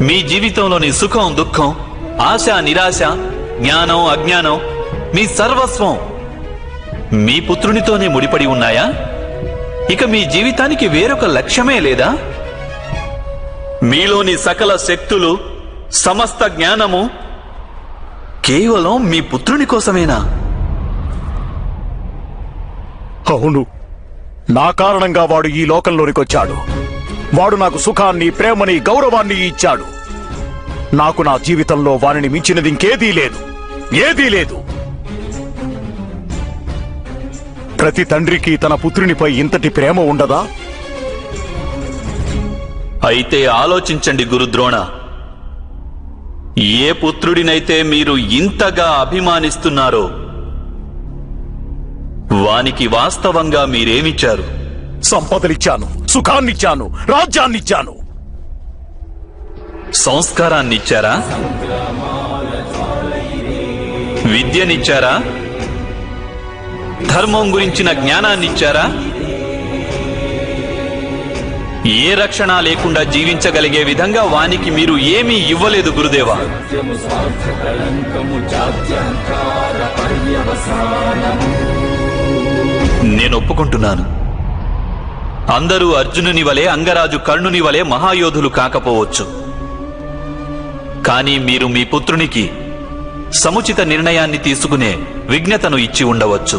మీ జీవితంలోని సుఖం దుఃఖం ఆశ నిరాశ జ్ఞానం అజ్ఞానం మీ సర్వస్వం మీ పుత్రునితోనే ముడిపడి ఉన్నాయా? ఇక మీ జీవితానికి వేరొక లక్ష్యమే లేదా? మీలోని సకల శక్తులు సమస్త జ్ఞానము కేవలం మీ పుత్రుని కోసమేనా? అవును. నా కారణంగా వాడు ఈ లోకంలోనికి వచ్చాడు వాడు నాకు సుఖాన్ని ప్రేమని గౌరవాన్ని ఇచ్చాడు. నాకు నా జీవితంలో వారిని మించినది ఇంకేదీ లేదు. ఏదీ లేదు. ప్రతి తండ్రికి తన పుత్రునిపై ఇంతటి ప్రేమ ఉండదా? అయితే ఆలోచించండి గురుద్రోణ. ఏ పుత్రుడినైతే మీరు ఇంతగా అభిమానిస్తున్నారో వానికి వాస్తవంగా మీరేమిచ్చారు? సంపదలిచ్చాను సుఖాన్నిచ్చాను రాజ్యాన్నిచ్చాను. సంస్కారాన్నిచ్చారా? విద్యనిచ్చారా? ధర్మం గురించిన జ్ఞానాన్నిచ్చారా? ఏ రక్షణ లేకుండా జీవించగలిగే విధంగా వానికి మీరు ఏమీ ఇవ్వలేదు గురుదేవా. నేను ఒప్పుకుంటున్నాను. అందరూ అర్జునుని వలె అంగరాజు కర్ణుని వలె మహాయోధులు కాకపోవచ్చు. కానీ మీరు మీ పుత్రునికి సముచిత నిర్ణయాన్ని తీసుకునే విజ్ఞతను ఇచ్చి ఉండవచ్చు.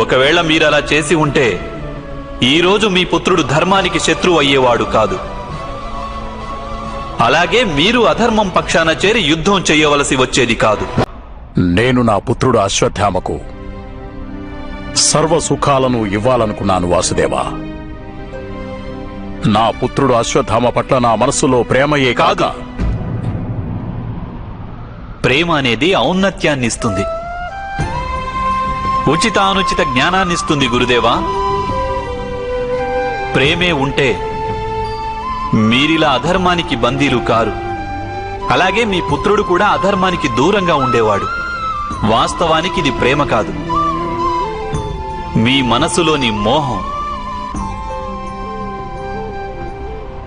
ఒకవేళ మీరలా చేసి ఉంటే ఈరోజు మీ పుత్రుడు ధర్మానికి శత్రువు అయ్యేవాడు కాదు. అలాగే మీరు అధర్మం పక్షాన చేరి యుద్ధం చేయవలసి వచ్చేది కాదు. నేను నా పుత్రుడు అశ్వత్థామకు సర్వ సుఖాలను ఇవ్వాలనుకున్నాను వాసుదేవా. నా పుత్రుడు అశ్వత్థామ పట్ల నా మనసులో ప్రేమయే కాగా ప్రేమ అనేది ఔన్నత్యాన్నిస్తుంది. ఉచితానుచిత జ్ఞానాన్నిస్తుంది గురుదేవా. ప్రేమే ఉంటే మీరిలా అధర్మానికి బందీలు కారు. అలాగే మీ పుత్రుడు కూడా అధర్మానికి దూరంగా ఉండేవాడు. వాస్తవానికి ఇది ప్రేమ కాదు. మీ మనసులోని మోహం.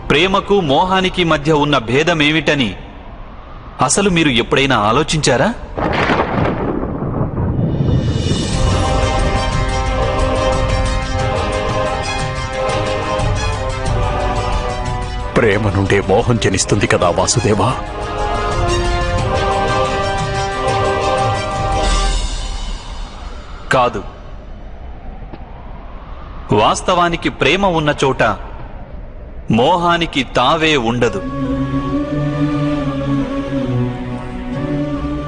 ప్రేమకు మోహానికి మధ్య ఉన్న భేదమేమిటని అసలు మీరు ఎప్పుడైనా ఆలోచించారా? ప్రేమ నుండే మోహం జనిస్తుంది కదా వాసుదేవా? కాదు. వాస్తవానికి ప్రేమ ఉన్న చోట మోహానికి తావే ఉండదు.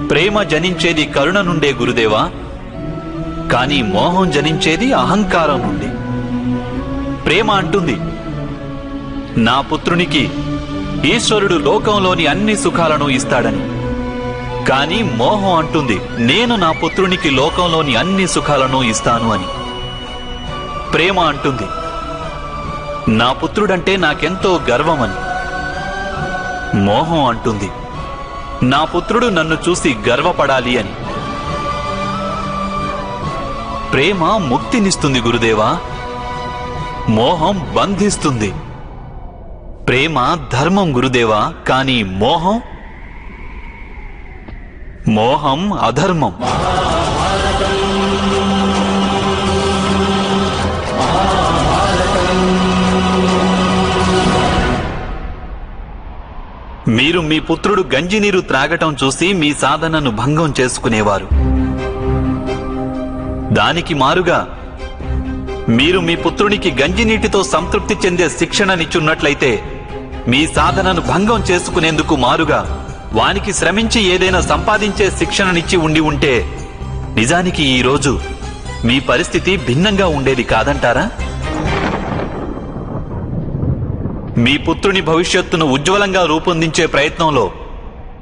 ప్రేమ జనించేది కరుణ నుండే గురుదేవా కానీ మోహం జనించేది అహంకారం నుండి. ప్రేమ అంటుంది నా పుత్రునికి ఈశ్వరుడు లోకంలోని అన్ని సుఖాలను ఇస్తాడని. కానీ మోహం అంటుంది నేను నా పుత్రునికి లోకంలోని అన్ని సుఖాలను ఇస్తాను అని. ప్రేమ అంటుంది. నా పుత్రుడంటే నాకెంతో గర్వమని. మోహం అంటుంది. నా పుత్రుడు నన్ను చూసి గర్వపడాలి అని. ప్రేమ ముక్తినిస్తుంది గురుదేవా. మోహం బంధిస్తుంది. ప్రేమ ధర్మం గురుదేవా కానీ మోహం? మోహం అధర్మం. మీరు మీ పుత్రుడు గంజినీరు త్రాగటం చూసి మీ సాధనను భంగం చేసుకునేవారు. దానికి మారుగా మీరు మీ పుత్రునికి గంజినీటితో సంతృప్తి చెందే శిక్షణనిచ్చున్నట్లయితే మీ సాధనను భంగం చేసుకునేందుకు మారుగా వానికి శ్రమించి ఏదైనా సంపాదించే శిక్షణనిచ్చి ఉండి ఉంటే నిజానికి ఈ రోజు మీ పరిస్థితి భిన్నంగా ఉండేది కాదంటారా? మీ పుత్రుని భవిష్యత్తును ఉజ్వలంగా రూపొందించే ప్రయత్నంలో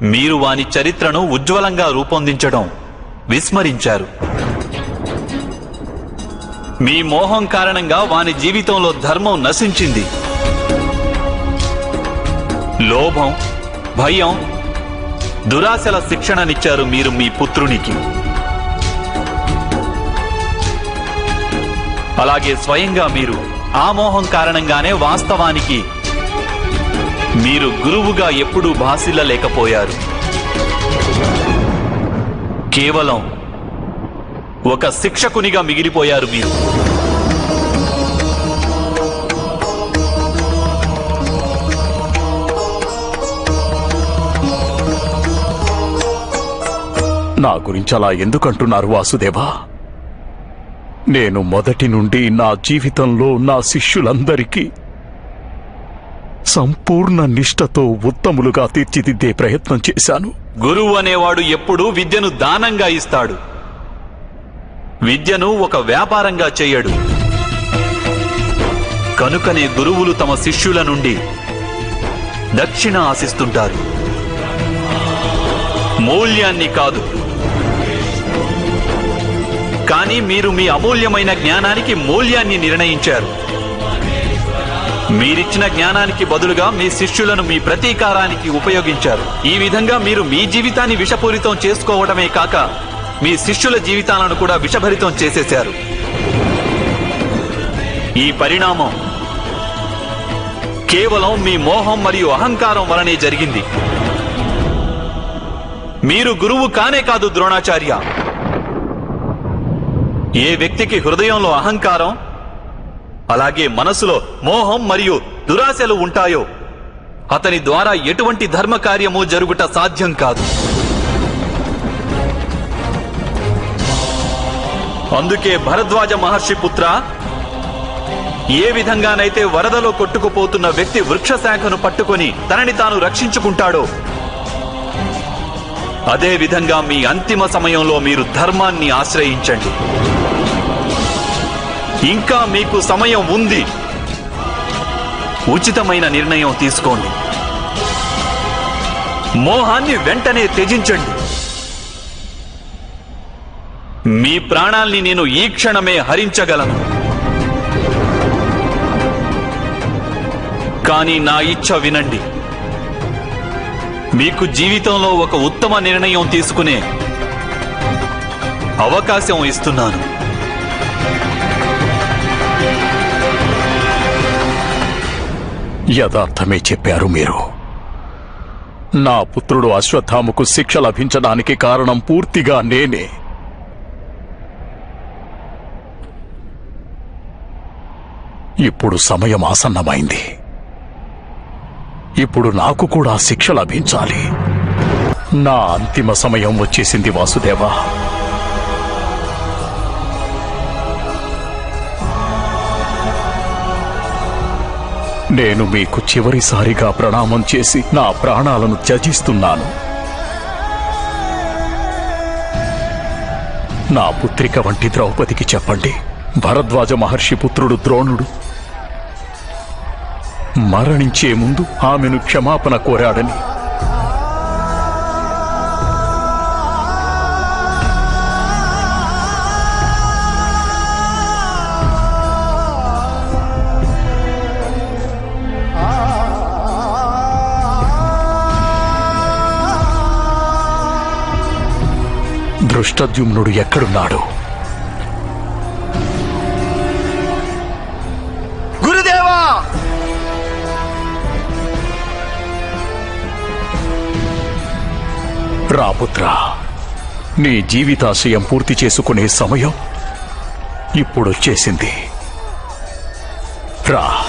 మీరు వాని చరిత్రను ఉజ్వలంగా రూపొందించడం విస్మరించారు. మీ మోహం కారణంగా వాని జీవితంలో ధర్మం నశించింది. లోభం భయం దురాశల శిక్షణనిచ్చారు మీరు మీ పుత్రునికి. అలాగే స్వయంగా మీరు ఆ మోహం కారణంగానే వాస్తవానికి మీరు గురువుగా ఎప్పుడూ భాసిల్లలేకపోయారు. కేవలం ఒక శిక్షకునిగా మిగిలిపోయారు మీరు. నా గురించి అలా ఎందుకంటున్నారు వాసుదేవా? నేను మొదటి నుండి నా జీవితంలో నా శిష్యులందరికీ సంపూర్ణ నిష్ఠతో ఉత్తములుగా తీర్చిదిద్దే ప్రయత్నం చేశాను. గురువు అనేవాడు ఎప్పుడూ విద్యను దానంగా ఇస్తాడు. విద్యను ఒక వ్యాపారంగా చేయడు. కనుకనే గురువులు తమ శిష్యుల నుండి దక్షిణ ఆశిస్తుంటారు. మూల్యాన్ని కాదు. కానీ మీరు మీ అమూల్యమైన జ్ఞానానికి మూల్యాన్ని నిర్ణయించారు. మీరిచ్చిన జ్ఞానానికి బదులుగా మీ శిష్యులను మీ ప్రతీకారానికి ఉపయోగించారు. ఈ విధంగా మీరు మీ జీవితాన్ని విషపూరితం చేసుకోవడమే కాక మీ శిష్యుల జీవితాలను కూడా విషభరితం చేసేశారు. ఈ పరిణామం కేవలం మీ మోహం మరియు అహంకారం వలనే జరిగింది. మీరు గురువు కానే కాదు ద్రోణాచార్య. ఏ వ్యక్తికి హృదయంలో అహంకారం అలాగే మనసులో మోహం మరియు దురాశలు ఉంటాయో అతని ద్వారా ఎటువంటి ధర్మకార్యము జరుగుట సాధ్యం కాదు. అందుకే భరద్వాజ మహర్షి పుత్ర ఏ విధంగానైతే వరదలో కొట్టుకుపోతున్న వ్యక్తి వృక్ష శాఖను పట్టుకొని తనని తాను రక్షించుకుంటాడో అదే విధంగా మీ అంతిమ సమయంలో మీరు ధర్మాన్ని ఆశ్రయించండి. ఇంకా మీకు సమయం ఉంది. ఉచితమైన నిర్ణయం తీసుకోండి. మోహాన్ని వెంటనే త్యజించండి. మీ ప్రాణాల్ని నేను ఈ క్షణమే హరించగలను. కానీ నా ఇచ్చ వినండి. మీకు జీవితంలో ఒక ఉత్తమ నిర్ణయం తీసుకునే అవకాశం ఇస్తున్నాను. యథార్థమే చెప్పారు మీరు. నా పుత్రుడు అశ్వత్థాముకు శిక్ష లభించడానికి కారణం పూర్తిగా నేనే. ఇప్పుడు సమయం ఆసన్నమైంది. ఇప్పుడు నాకు కూడా శిక్ష లభించాలి. నా అంతిమ సమయం వచ్చేసింది వాసుదేవా. నేను మీకు చివరిసారిగా ప్రణామం చేసి నా ప్రాణాలను త్యజిస్తున్నాను. నా పుత్రిక వంటి ద్రౌపదికి చెప్పండి. భరద్వాజ మహర్షి పుత్రుడు ద్రోణుడు మరణించే ముందు ఆమెను క్షమాపణ కోరాడని. దృష్టద్యుమ్నుడు ఎక్కడున్నాడు? గురుదేవా! రాపుత్ర నీ జీవితాశయం పూర్తి చేసుకునే సమయం ఇప్పుడొచ్చేసింది. రా.